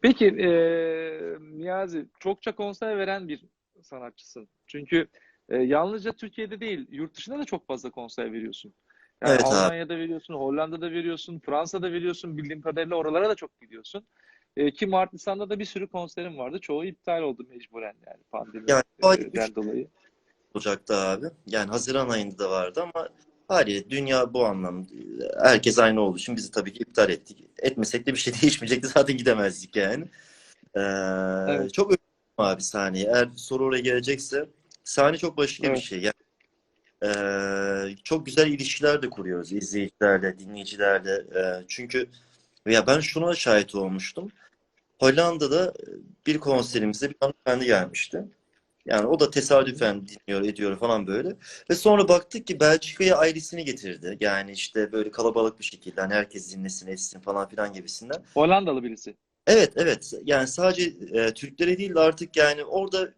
Peki e, Niyazi çokça konser veren bir sanatçısın. Çünkü e, yalnızca Türkiye'de değil, yurt dışında da çok fazla konser veriyorsun. Yani Evet abi. Almanya'da veriyorsun, Hollanda'da veriyorsun, Fransa'da veriyorsun. Bildiğim kadarıyla oralara da çok gidiyorsun. E, ki Mart Nisan'da da bir sürü konserim vardı. Çoğu iptal oldu mecburen yani Yani pandemiden dolayı. olacaktı abi. Yani Haziran ayında da vardı ama haliyle dünya bu anlamda herkes aynı olduğu için bizi tabii ki iptal ettik. Etmesek de bir şey değişmeyecekti. Zaten gidemezdik yani. Ee, Evet. çok özledim abi sahneyi. Eğer soru oraya gelecekse sahne çok başka bir Evet. şey. Yani, ee, çok güzel ilişkiler de kuruyoruz izleyicilerle, dinleyicilerle. Ee, çünkü ya ben şuna şahit olmuştum. Hollanda'da bir konserimize bir hanımefendi gelmişti. Yani o da tesadüfen dinliyor, ediyor falan böyle. Ve sonra baktık ki Belçika'ya ailesini getirdi. Yani işte böyle kalabalık bir şekilde hani herkes dinlesin, etsin falan filan gibisinden. Hollandalı birisi. Evet, evet. Yani sadece e, Türklere değil de artık yani orada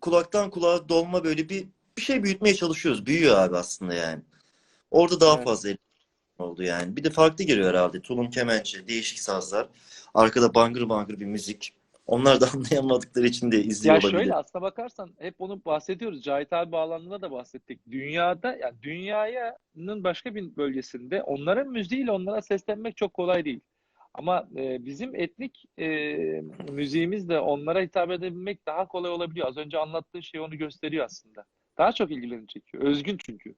kulaktan kulağa dolma böyle bir bir şey büyütmeye çalışıyoruz. Büyüyor abi aslında yani. Orada daha Evet. fazla oldu yani. Bir de farklı geliyor herhalde. Tulum kemençe, değişik sazlar. Arkada bangır bangır bir müzik. Onlar da anlayamadıkları için de izliyor Ya olabilir. şöyle aslına bakarsan hep onu bahsediyoruz. Cahit abi bağlandığında da bahsettik. Dünyada yani dünyanın başka bir bölgesinde onların müziğiyle onlara seslenmek çok kolay değil. Ama e, bizim etnik e, müziğimizle onlara hitap edebilmek daha kolay olabiliyor. Az önce anlattığın şey onu gösteriyor aslında. Daha çok ilgilerini çekiyor. Özgün çünkü.